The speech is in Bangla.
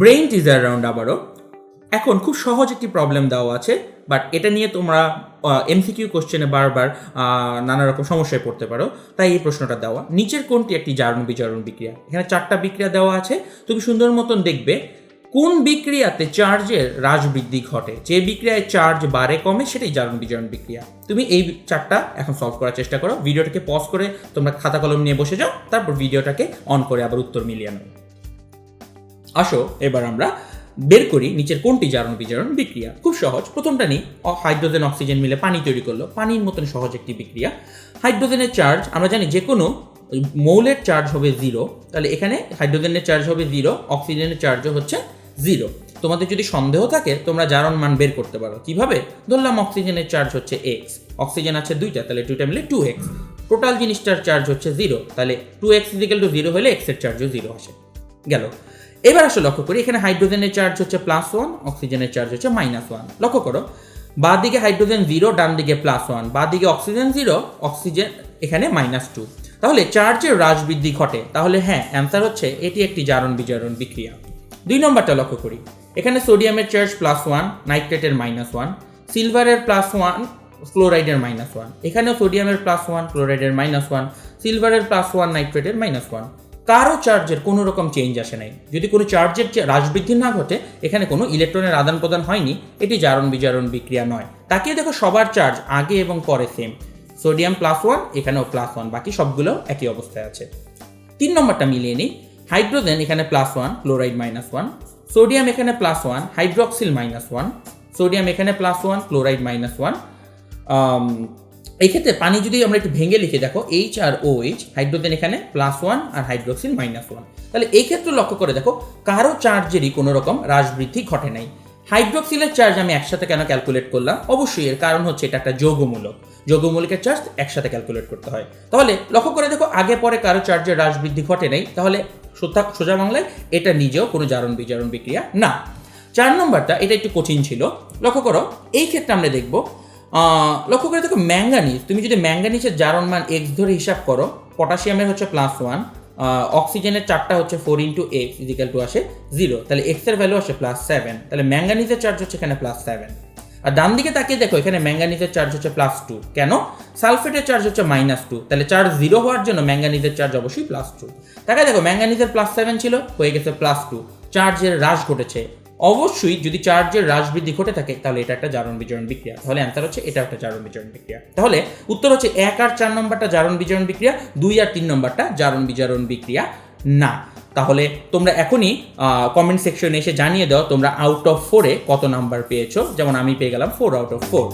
ব্রেইন টিজার রাউন্ড আবারও। এখন খুব সহজ একটি প্রবলেম দেওয়া আছে বাট এটা নিয়ে তোমরা এমসিকিউ কোশ্চেনে বারবার নানা রকম সমস্যায় পড়তে পারো, তাই এই প্রশ্নটা দেওয়া। নিচের কোনটি একটি জারণ বিজারণ বিক্রিয়া? এখানে চারটা বিক্রিয়া দেওয়া আছে। তুমি সুন্দর মতন দেখবে, কোন বিক্রিয়াতে চার্জের হ্রাস বৃদ্ধি ঘটে? যে বিক্রিয়ায় চার্জ বাড়ে, কমে, সেটাই জারণ বিজারণ বিক্রিয়া। তুমি এই চারটা এখন সলভ করার চেষ্টা করো। ভিডিওটাকে পজ করে তোমরা খাতা কলম নিয়ে বসে যাও, তারপর ভিডিওটাকে অন করে আবার উত্তর মিলিয়ে নাও। আসো, এবার আমরা বের করি নিচের কোনটি জারণ বিজারণ বিক্রিয়া। খুব সহজ, প্রথমটা নিই। হাইড্রোজেন, অক্সিজেন মিলে পানি তৈরি করল। পানির মতন সহজ একটি বিক্রিয়া। হাইড্রোজেনের চার্জ, আমরা জানি যে কোনো মৌলের চার্জ হবে জিরো, তাহলে এখানে হাইড্রোজেনের চার্জ হবে জিরো, অক্সিজেনের চার্জও হচ্ছে জিরো। তোমাদের যদি সন্দেহ থাকে, তোমরা জারণ মান বের করতে পারো। কীভাবে? ধরলাম অক্সিজেনের চার্জ হচ্ছে এক্স অক্সিজেন আছে দুইটা, তাহলে দুইটা মিলে টু এক্স টোটাল জিনিসটার চার্জ হচ্ছে জিরো, তাহলে two x is equal to zero হলে এক্সের চার্জও জিরো আসে। গেল। এবার আসলে লক্ষ্য করি, এখানে হাইড্রোজেনের চার্জ হচ্ছে প্লাস ওয়ান অক্সিজেনের চার্জ হচ্ছে মাইনাস ওয়ান লক্ষ্য করো, বা দিকে হাইড্রোজেন জিরো ডান দিকে প্লাস ওয়ান বা দিকে অক্সিজেন জিরো অক্সিজেন এখানে মাইনাস টু তাহলে চার্জের হ্রাস বৃদ্ধি ঘটে। তাহলে হ্যাঁ অ্যান্সার হচ্ছে এটি একটি জারণ বিজারণ বিক্রিয়া। দুই নম্বরটা লক্ষ্য করি, এখানে সোডিয়ামের চার্জ প্লাস ওয়ান নাইট্রেটের মাইনাস ওয়ান সিলভারের প্লাস ওয়ান ক্লোরাইডের মাইনাস ওয়ান এখানেও সোডিয়ামের প্লাস ওয়ান ক্লোরাইডের মাইনাস ওয়ান সিলভারের প্লাস ওয়ান নাইট্রেটের মাইনাস ওয়ান কারও চার্জের কোনো রকম চেঞ্জ আসে নাই। যদি কোনো চার্জের যে হ্রাস বৃদ্ধি না ঘটে, এখানে কোনো ইলেকট্রনের আদান প্রদান হয়নি, এটি জারণ বিজারণ বিক্রিয়া নয়। তাকিয়ে দেখো সবার চার্জ আগে এবং পরে সেম সোডিয়াম প্লাস ওয়ান এখানেও প্লাস ওয়ান বাকি সবগুলো একই অবস্থায় আছে। তিন নম্বরটা মিলিয়ে নিই। হাইড্রোজেন এখানে plus one chloride minus one sodium এখানে plus one hydroxyl minus one sodium এখানে plus one chloride minus one এই ক্ষেত্রে পানি যদি আমরা একটু ভেঙে লিখে, দেখো এইচ আর ও এইচ হাইড্রোজেন এখানে প্লাস ওয়ান আর হাইড্রোক্সিল মাইনাস ওয়ান তাহলে এই ক্ষেত্রে লক্ষ্য করে, দেখো, কারও চার্জেরই কোনো রকম হ্রাস বৃদ্ধি ঘটে নাই। হাইড্রোক্সিলের চার্জ আমি একসাথে কেন ক্যালকুলেট করলাম? অবশ্যই এর কারণ হচ্ছে এটা একটা যৌগমূলক। যৌগমূলকের চার্জ একসাথে ক্যালকুলেট করতে হয়। তাহলে লক্ষ্য করে, দেখো, আগে পরে কারও চার্জের হ্রাস বৃদ্ধি ঘটে নাই। তাহলে সোজা- সোজা বাংলায় এটা নিজেও কোনো জারণ বিজারণ বিক্রিয়া না। চার নম্বরটা, এটা একটু কঠিন ছিল। লক্ষ্য করো, এই ক্ষেত্রে আমরা দেখব লক্ষ্য করে দেখো ম্যাঙ্গানিজ, তুমি যদি ম্যাঙ্গানিজের জারণ মান এক্স ধরে হিসাব করো, পটাশিয়ামের হচ্ছে প্লাস ওয়ান অক্সিজেনের চারটা হচ্ছে four into x is equal to আসে জিরো তাহলে এক্সের ভ্যালু আসে প্লাস সেভেন তাহলে ম্যাঙ্গানিজের চার্জ হচ্ছে এখানে প্লাস সেভেন আর ডান দিকে তাকিয়ে দেখো, এখানে ম্যাঙ্গানিজের চার্জ হচ্ছে প্লাস টু কেন? সালফেটের চার্জ হচ্ছে মাইনাস টু তাহলে চার্জ জিরো হওয়ার জন্য ম্যাঙ্গানিজের চার্জ অবশ্যই প্লাস টু তাকে দেখো, ম্যাঙ্গানিজের প্লাস সেভেন ছিল, হয়ে গেছে প্লাস টু চার্জের হ্রাস ঘটেছে। অবশ্যই যদি চার্জের হ্রাস বৃদ্ধি ঘটে থাকে, তাহলে এটা একটা জারণ বিজারণ বিক্রিয়া। তাহলে অ্যান্সার হচ্ছে এটা একটা জারণ বিজারণ বিক্রিয়া। তাহলে উত্তর হচ্ছে এক আর চার নম্বরটা জারণ বিজারণ বিক্রিয়া, দুই আর তিন নম্বরটা জারণ বিজারণ বিক্রিয়া না। তাহলে তোমরা এখনই কমেন্ট সেকশনে এসে জানিয়ে দাও তোমরা আউট অফ ফোরে কত নাম্বার পেয়েছ। যেমন আমি পেয়ে গেলাম ফোর আউট অফ ফোর